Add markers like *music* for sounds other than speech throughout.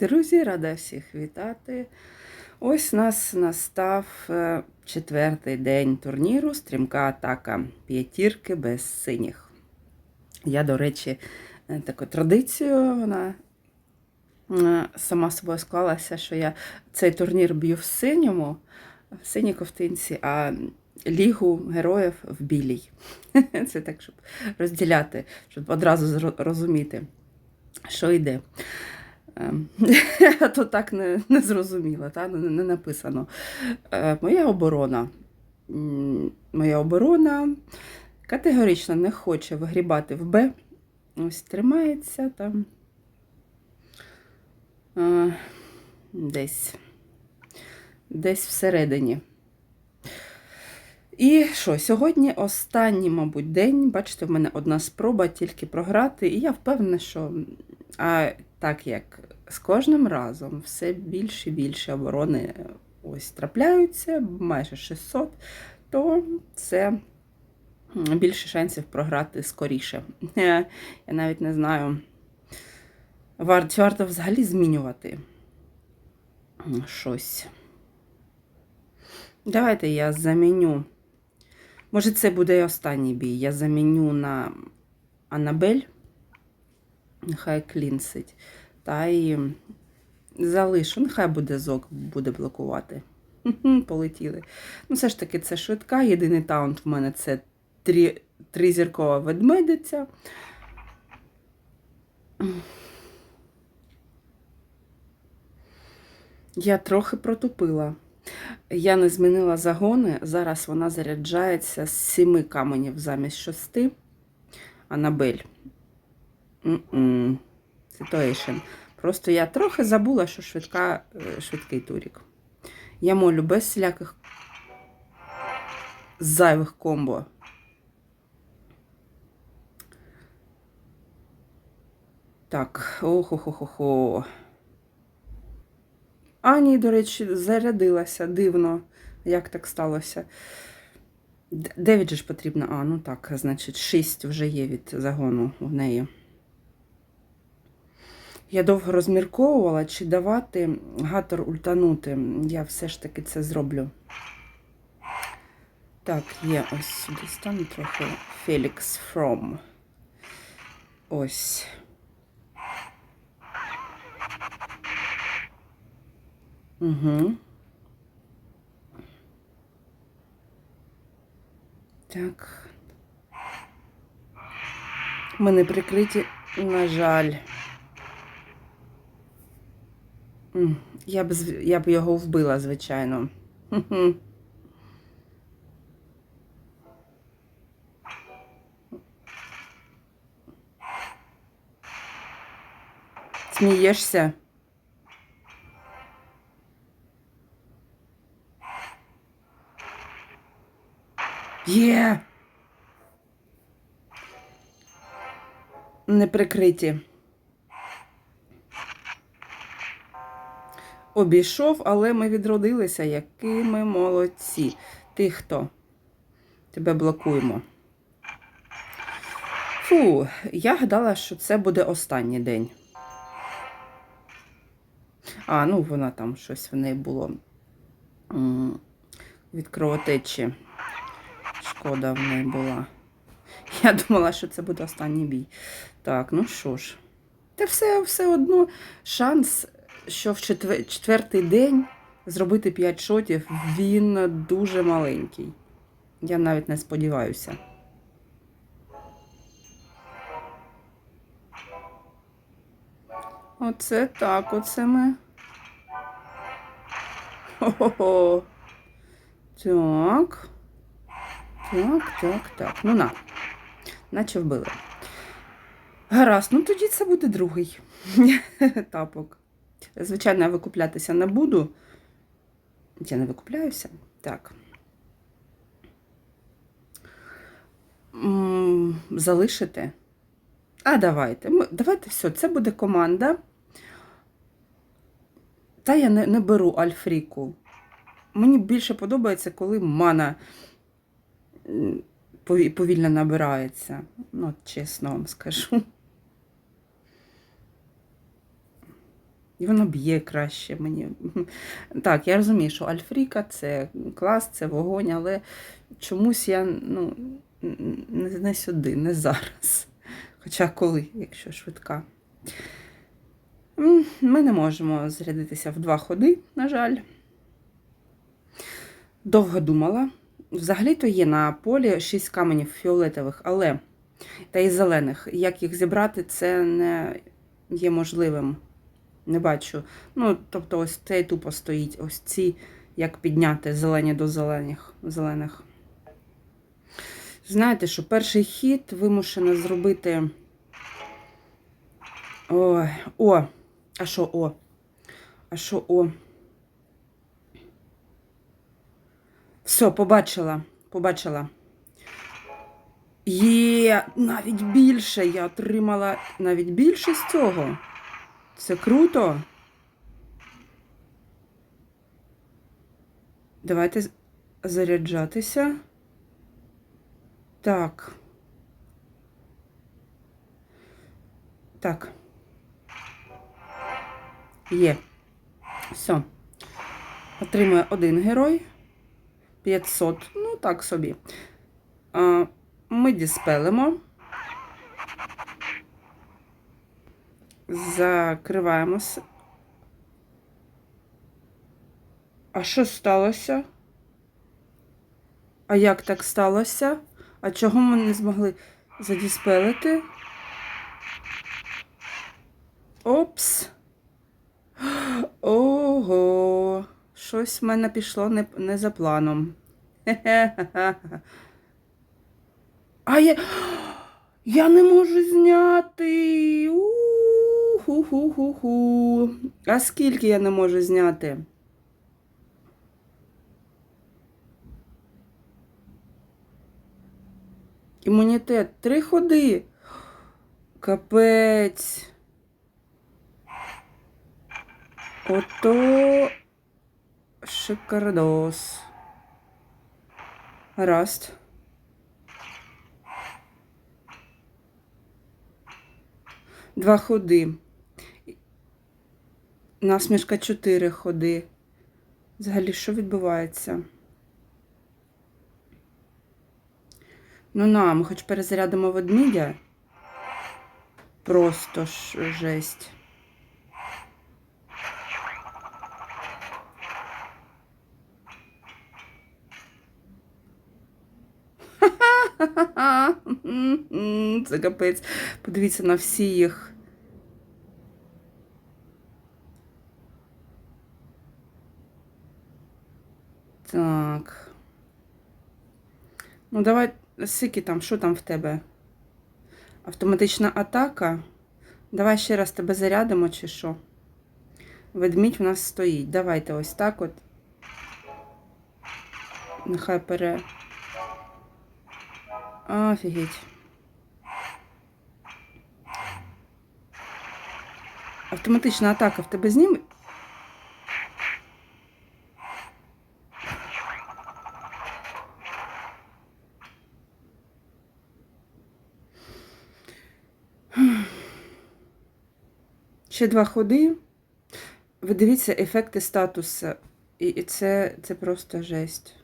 Друзі, рада всіх вітати. Ось нас настав е, четвертий день турніру Стрімка атака п'ятірки без синіх. Я, до речі, е, таку традицію вона е, сама собою склалася, що я цей турнір б'ю в синьому, в синій ковтинці, а Лігу героїв в білій. *laughs* Це так, щоб розділяти, щоб одразу розуміти, що йде. Ем, *laughs* то так не, не зрозуміло, та? Не, не написано. Е, Моя оборона. Моя оборона категорично не хоче вигрібати в Б. Ось тримається там. Е, Десь. Десь всередині. І що, сьогодні останній, мабуть, день. Бачите, в мене одна спроба тільки програти, і я впевнена, що а так як з кожним разом все більше і більше оборони ось трапляються, майже 600, то це більше шансів програти скоріше. Я навіть не знаю, варто, варто взагалі змінювати щось. Давайте я заміню. Може, це буде і останній бій. Я заміню на Анабель. Нехай клінсить. Та й залишу. Нехай буде зок, буде блокувати. Полетіли. Ну, все ж таки, це швидка. Єдиний таунт в мене це трі, тризіркова ведмедиця. Я трохи протупила. Я не змінила загони. Зараз вона заряджається з сіми каменів замість шести. Анабель. Situation. Просто я трохи забула, що швидка, е, швидкий турік. Я молю без всіляких зайвих комбо. Так, охо-хо-хо-хо. А, ні, до речі, зарядилася дивно, як так сталося. Дев'ять же ж потрібно. А, ну так, значить, шість вже є від загону в неї. Я довго розмірковувала, чи давати гатор ультанути. Я все ж таки це зроблю. Так, є ось сюди стану трохи Felix From. Ось. Угу. Так. Ми не прикриті, на жаль. Я б, я б його вбила, звичайно. Смієшся? Є. Не Обійшов, але ми відродилися. Які ми молодці. Ти хто? Тебе блокуємо. Фу, я гадала, що це буде останній день. А, ну вона там щось в неї було від кровотечі. Шкода в неї була. Я думала, що це буде останній бій. Так, ну що ж. Та все, все одно шанс, що в четвер- четвертий день зробити 5 шотів, він дуже маленький. Я навіть не сподіваюся. Оце так, оце ми. Хо-хо-хо. Так. Так, так, так. Ну на. Наче вбили. Гаразд, ну тоді це буде другий *laughs* тапок. Звичайно, я викуплятися не буду. Я не викупляюся. Так. Залишити. А, давайте. Давайте все, це буде команда. Та я не, не беру Альфріку. Мені більше подобається, коли мана повільно набирається. Ну, чесно вам скажу. І воно б'є краще мені. *laughs* Так, я розумію, що Альфріка це клас, це вогонь, але чомусь я ну, не, сюди, не зараз. *laughs* Хоча коли, якщо швидка. Ми не можемо зарядитися в два ходи, на жаль. Довго думала. Взагалі-то є на полі 6 каменів фіолетових, але та й зелених. Як їх зібрати, це не є можливим. Не бачу. Ну, тобто, ось цей тупо стоїть. Ось ці, як підняти зелені до зелених. зелених. Знаєте, що перший хід вимушено зробити. Ой, о! А що о? А що о? Все, побачила. Побачила. Є навіть більше. Я отримала навіть більше з цього. Це круто. Давайте заряджатися. Так. Так. Є. Все. Отримує один герой. 500. Ну, так собі. Ми діспелимо. Закриваємося. А що сталося? А як так сталося? А чого ми не змогли задіспелити? Опс. Ого. Щось в мене пішло не, не за планом. *laughs* А я. Я не можу зняти. У-ху-ху-ху-ху. А скільки я не можу зняти? Імунітет три ходи. Капець. Ото шикардос. Гаразд. Два ходи. Насмішка чотири ходи. Взагалі, що відбувається? Ну на, ми хоч перезарядимо ведмідя. Просто ж жесть. Це капець. Подивіться на всі їх. Так. Ну, давай, Сики там, що там в тебе? Автоматична атака. Давай ще раз тебе зарядимо, чи що? Ведмідь у нас стоїть. Давайте ось так от. Нехай пере. Офігеть. Автоматична атака в тебе зніме? Ще два ходи. Ви дивіться ефекти статусу. І це, це просто жесть.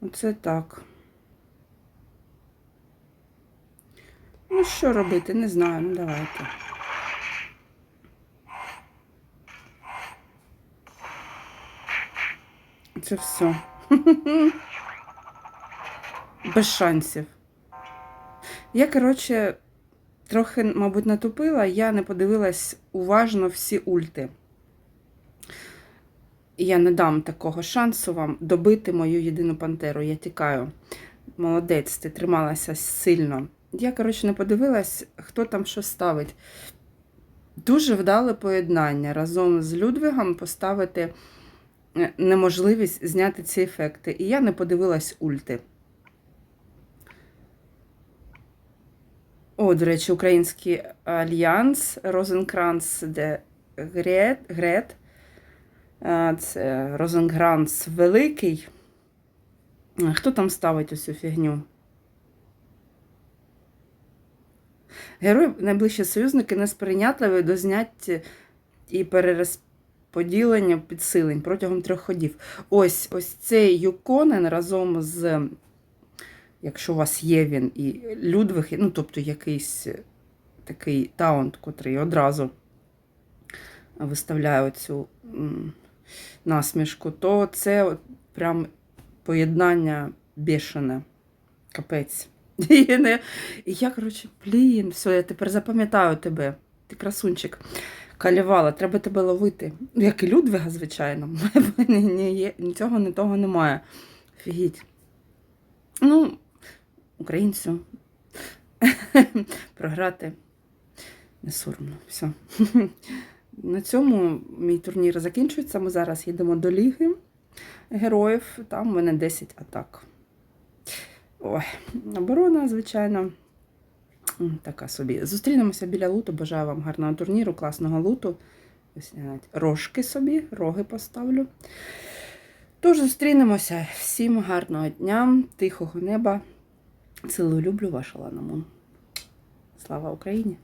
Оце так. Ну, що робити? Не знаю. Ну, давайте. Це все. *laughs* Без шансів. Я, коротше, трохи, мабуть, натупила, я не подивилась уважно всі ульти. Я не дам такого шансу вам добити мою єдину пантеру. Я тікаю. Молодець, ти трималася сильно. Я, коротше, не подивилась, хто там що ставить. Дуже вдале поєднання. Разом з Людвигом поставити е, неможливість зняти ці ефекти. І я не подивилась ульти. О, до речі, Український альянс Розенкранц де Грет. Грет. Це Розенгранц Великий. Хто там ставить усю фігню? Герої найближчі союзники несприйнятливі до зняття і перерозподілення підсилень протягом трьох ходів. Ось ось цей Юконен разом з, якщо у вас є він, і Людвиг, ну тобто якийсь такий таунт, котрий одразу виставляє цю насмішку, то це прям поєднання бешене. Капець. *laughs* І, і я, коротше, блін, все, я тепер запам'ятаю тебе. Ти красунчик. Калівала, треба тебе ловити. Ну, Як і Людвига, звичайно. *laughs* Ні, ні, є, Нічого не того немає. Фігіть. Ну, українцю програти не соромно. Все. На цьому мій турнір закінчується. Ми зараз їдемо до Ліги героїв. Там в мене 10 атак. Ой, оборона, звичайно. Така собі. Зустрінемося біля луту. Бажаю вам гарного турніру, класного луту. Ось навіть рожки собі, роги поставлю. Тож зустрінемося. Всім гарного дня, тихого неба. Цілую люблю ваша Лана Мун. Слава Україні!